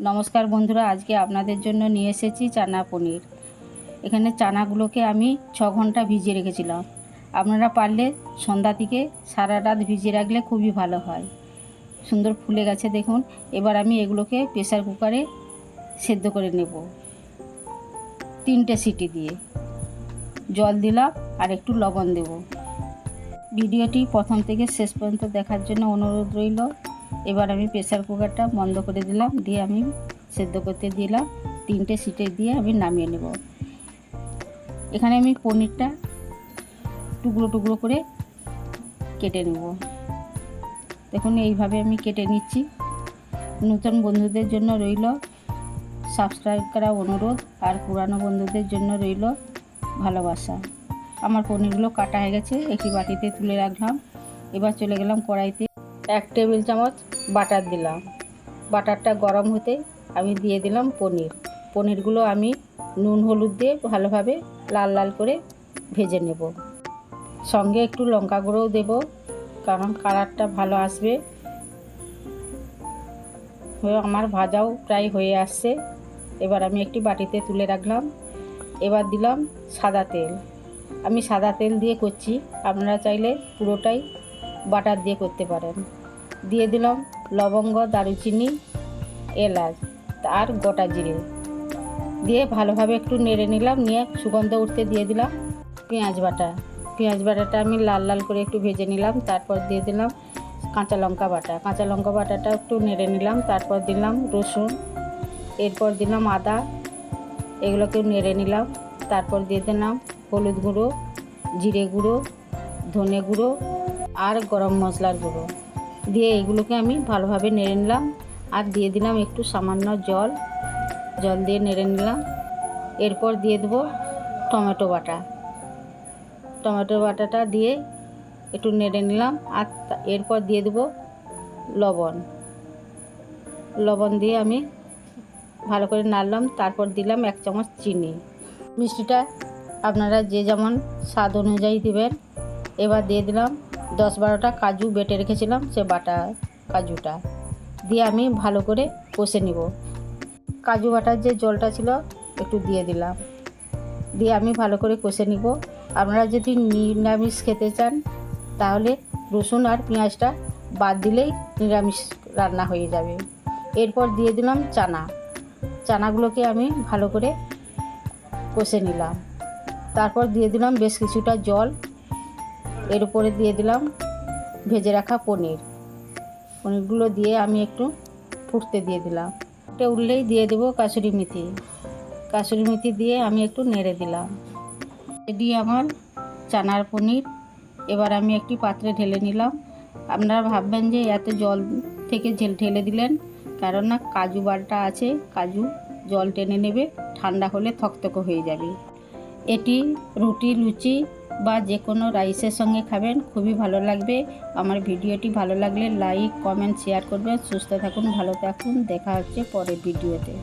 নমস্কার বন্ধুরা, আজকে আপনাদের জন্য নিয়ে এসেছি চানা পনির। এখানে চানাগুলোকে আমি ছ ঘণ্টা ভিজিয়ে রেখেছিলাম। আপনারা পারলে সন্ধ্যা থেকে সারা রাত ভিজিয়ে রাখলে খুবই ভালো হয়। সুন্দর ফুলে গেছে দেখুন। এবার আমি এগুলোকে প্রেসার কুকারে সেদ্ধ করে নেব। তিনটে সিটি দিয়ে। জল দিলাম আর একটু লবণ দেব। ভিডিওটি প্রথম থেকে শেষ পর্যন্ত দেখার জন্য অনুরোধ রইল। এবার আমি প্রেসার কুকারটা বন্ধ করে দিলাম, দিয়ে আমি সেদ্ধ করতে দিলাম, তিনটে সিটে দিয়ে আমি নামিয়ে নেব। এখানে আমি পনিরটা টুকরো টুকরো করে কেটে নেব। দেখুন, এইভাবে আমি কেটে নিচ্ছি। নতুন বন্ধুদের জন্য রইল সাবস্ক্রাইব করা অনুরোধ, আর পুরানো বন্ধুদের জন্য রইল ভালোবাসা। আমার পনিরগুলো কাটা হয়ে গেছে, একটি বাটিতে তুলে রাখলাম। এবার চলে গেলাম কড়াইতে। এক টেবিল চামচ বাটার দিলাম। বাটারটা গরম হতে আমি দিয়ে দিলাম পনির। পনিরগুলো আমি নুন, হলুদ দিয়ে ভালোভাবে লাল লাল করে ভেজে নেব। সঙ্গে একটু লঙ্কা গুঁড়োও দেব, কারণ কালারটা ভালো আসবে। আমার ভাজাও প্রায় হয়ে আসছে। এবার আমি একটি বাটিতে তুলে রাখলাম। এবার দিলাম সাদা তেল। আমি সাদা তেল দিয়ে করছি। আপনারা চাইলে পুরোটাই বাটার দিয়ে করতে পারেন। দিয়ে দিলাম লবঙ্গ, দারুচিনি, এলাচ আর গোটা জিরে। দিয়ে ভালোভাবে একটু নেড়ে নিলাম, নিয়ে সুগন্ধ উঠতে দিয়ে দিলাম পেঁয়াজ বাটা। পেঁয়াজ বাটাটা আমি লাল লাল করে একটু ভেজে নিলাম, তারপর দিয়ে দিলাম কাঁচা লঙ্কা বাটা। কাঁচা লঙ্কা বাটাটা একটু নেড়ে নিলাম, তারপর দিলাম রসুন, এরপর দিলাম আদা, এগুলোকেও নেড়ে নিলাম, তারপর দিয়ে দিলাম হলুদ গুঁড়ো, জিরে গুঁড়ো, ধনে গুঁড়ো আর গরম মশলার গুঁড়ো। দিয়ে এগুলোকে আমি ভালোভাবে নেড়ে নিলাম। আর দিয়ে দিলাম একটু সামান্য জল। জল দিয়ে নেড়ে নিলাম। এরপর দিয়ে দেবো টমেটো বাটা। টমেটো বাটাটা দিয়ে একটু নেড়ে নিলাম। আর এরপর দিয়ে দেবো লবণ। লবণ দিয়ে আমি ভালো করে নাড়লাম। তারপর দিলাম এক চামচ চিনি। মিষ্টিটা আপনারা যে যেমন স্বাদ অনুযায়ী দেবেন। এবার দিয়ে দিলাম দশ বারোটা কাজু বেটে রেখেছিলাম, সে বাটা কাজুটা দিয়ে আমি ভালো করে কষে নিব। কাজু বাটার যে জলটা ছিল একটু দিয়ে দিলাম। দিয়ে আমি ভালো করে কষে নিব। আপনারা যদি নিরামিষ খেতে চান, তাহলে রসুন আর পেঁয়াজটা বাদ দিলেই নিরামিষ রান্না হয়ে যাবে। এরপর দিয়ে দিলাম চানা। চানাগুলোকে আমি ভালো করে কষে নিলাম। তারপর দিয়ে দিলাম বেশ কিছুটা জল। এর উপরে দিয়ে দিলাম ভেজে রাখা পনির। পনিরগুলো দিয়ে আমি একটু ফুটতে দিয়ে দিলাম। এটা উঠলেই দিয়ে দেবো কাসুরি মেথি। কাসুরি মেথি দিয়ে আমি একটু নেড়ে দিলাম। দিয়ে আমার চানার পনির। এবার আমি একটি পাত্রে ঢেলে নিলাম। আপনারা ভাববেন যে এত জল থেকে ঝেল ঢেলে দিলেন, কারণ না কাজু বারটা আছে, কাজু জল টেনে নেবে, ঠান্ডা হলে থকথকে হয়ে যাবে। এটি রুটি, লুচি বা যে কোনো রাইসের সঙ্গে খাবেন, খুবই ভালো লাগবে। আমার ভিডিওটি ভালো লাগলে লাইক কমেন্ট শেয়ার করবেন। সুস্থ থাকুন, ভালো থাকুন। দেখা হচ্ছে পরের ভিডিওতে।